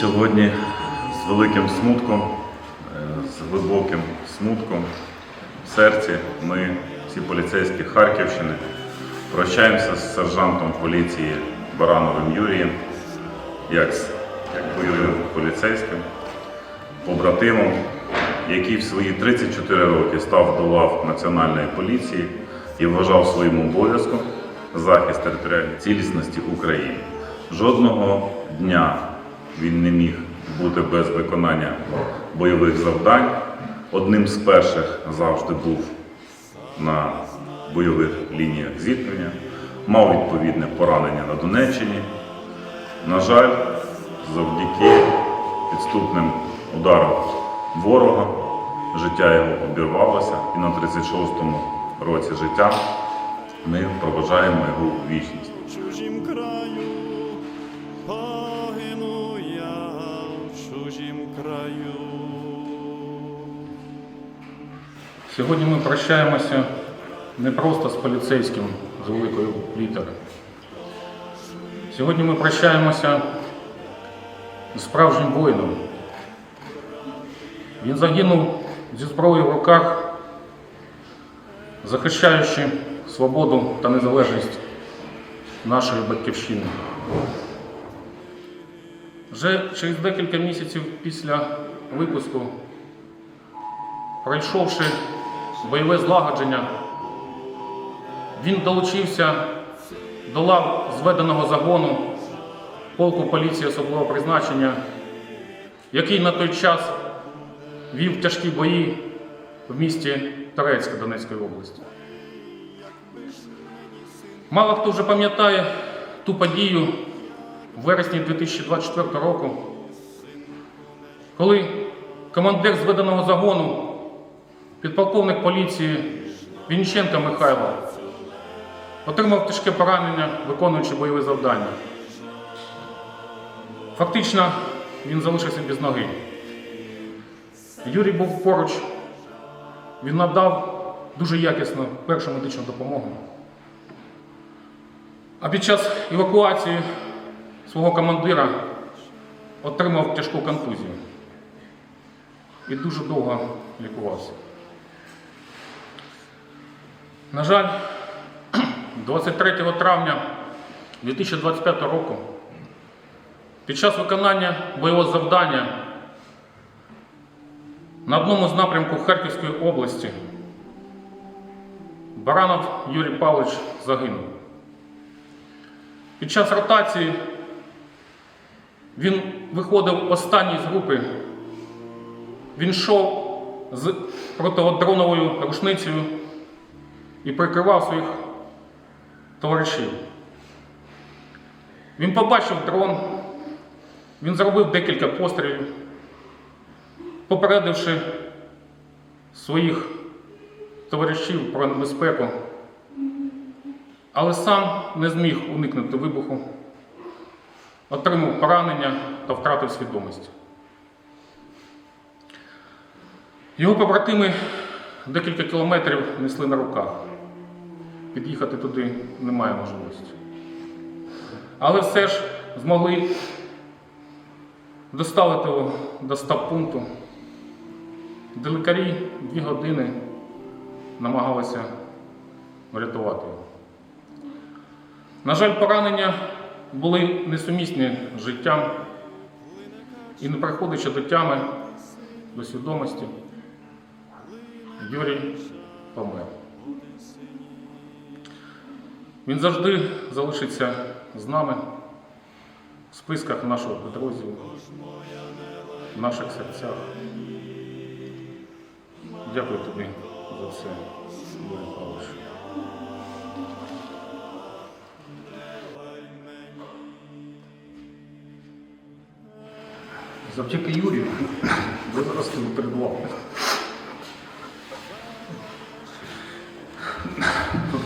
Сьогодні з великим смутком, е, з глибоким смутком в серці ми, всі поліцейські Харківщини, прощаємося з сержантом поліції Барановим Юрієм, як, з- як бойовим поліцейським, побратимом, який в свої 34 роки став до лав Національної поліції і вважав своїм обов'язком захист територіальної цілісності України. Жодного дня він не міг бути без виконання бойових завдань. Одним з перших завжди був на бойових лініях зіткнення, мав відповідне поранення на Донеччині. На жаль, завдяки підступним ударам ворога життя його обірвалося, і на 36-му році життя ми проважаємо його вічність. Сьогодні ми прощаємося не просто з поліцейським з великої літери. Сьогодні ми прощаємося з справжнім воїном. Він загинув зі зброєю в руках, захищаючи свободу та незалежність нашої батьківщини. Вже через декілька місяців після випуску пройшовши бойове злагодження, він долучився до лав зведеного загону полку поліції особливого призначення, який на той час вів тяжкі бої в місті Торецька Донецької області. Мало хто вже пам'ятає ту подію в вересні 2024 року, коли командир зведеного загону підполковник поліції Вінченко Михайло отримав тяжке поранення, виконуючи бойові завдання. Фактично, він залишився без ноги. Юрій був поруч, він надав дуже якісну першу медичну допомогу. А під час евакуації свого командира отримав тяжку контузію і дуже довго лікувався. На жаль, 23 травня 2025 року під час виконання бойового завдання на одному з напрямків Харківської області Баранов Юрій Павлович загинув. Під час ротації він виходив останній з групи. Він йшов з протидроновою рушницею і прикривав своїх товаришів. Він побачив дрон, він зробив декілька пострілів, попередивши своїх товаришів про небезпеку, але сам не зміг уникнути вибуху, отримав поранення та втратив свідомість. Його побратими декілька кілометрів несли на руках. Під'їхати туди немає можливості. Але все ж змогли доставити його до стаб-пункту, де лікарі дві години намагалися врятувати його. На жаль, поранення були несумісні з життям і не приходячи до тями, до свідомості, Юрій помер. Він завжди залишиться з нами в списках нашого підрозділу, в наших серцях. Дякую тобі за все, Юрій Павлович. Завдяки Юрію ви виросли перед вами.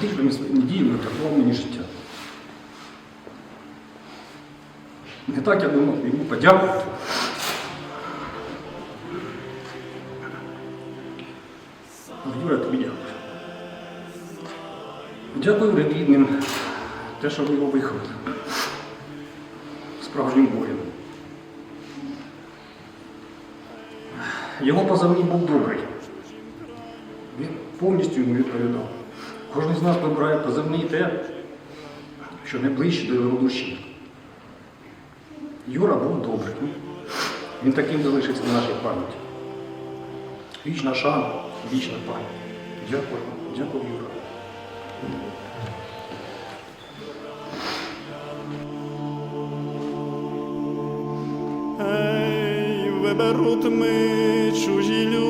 потрібними своїми діями врятував мені життя. Не так я думав йому подякувати. Юра, тобі дякую. Дякую рідним, те, що ви його виховали. Справжнім боєм. Його позивний був добрий. Він повністю йому відповідав. Кожен з нас вибирає позивний те, що найближче до його душі. Юра був добрий. Він таким залишиться на нашій пам'яті. Вічна шана, вічна пам'ять. Дякую, дякую, Юра. Ей, виберуть ми чужі люди,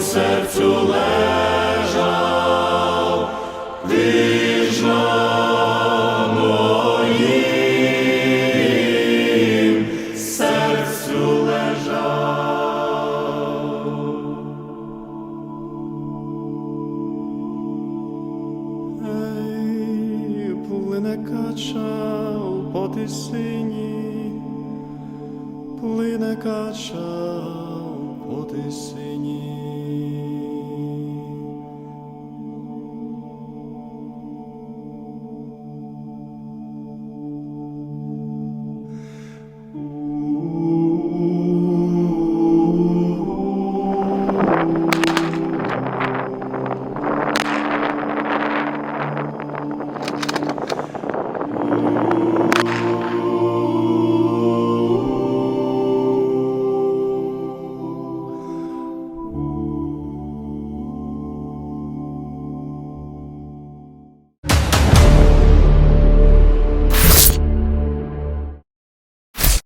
серцю лежав, ти моїм серцю лежав. Ей, плине кача по тисині, плине кача по тисині.